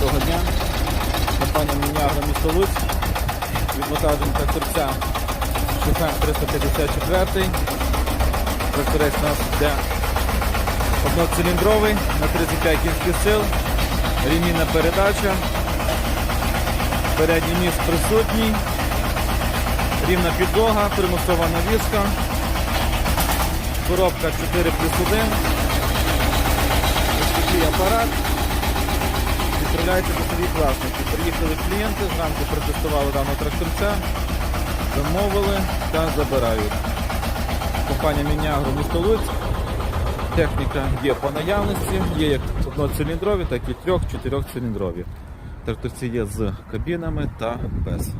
Доброго дня. Компанія Мінягра місто Луць. Відвантажуємо тракторця Шуфен 354. Тракторець у нас йде одноциліндровий на 35 кінських сил. Рівніна передача. Передній міст присутній. Рівна підлога, примусова навіска. Коробка 4 плюс 1. Ось апарат. Відправляється до своїх власники. Приїхали клієнти, зранку протестували даного тракторця, замовили та забирають. Компанія Мінягро місто Луцьк. Техніка є по наявності, є як одноциліндрові, так і трьох-чотирьохциліндрові. Тракторці є з кабінами та без.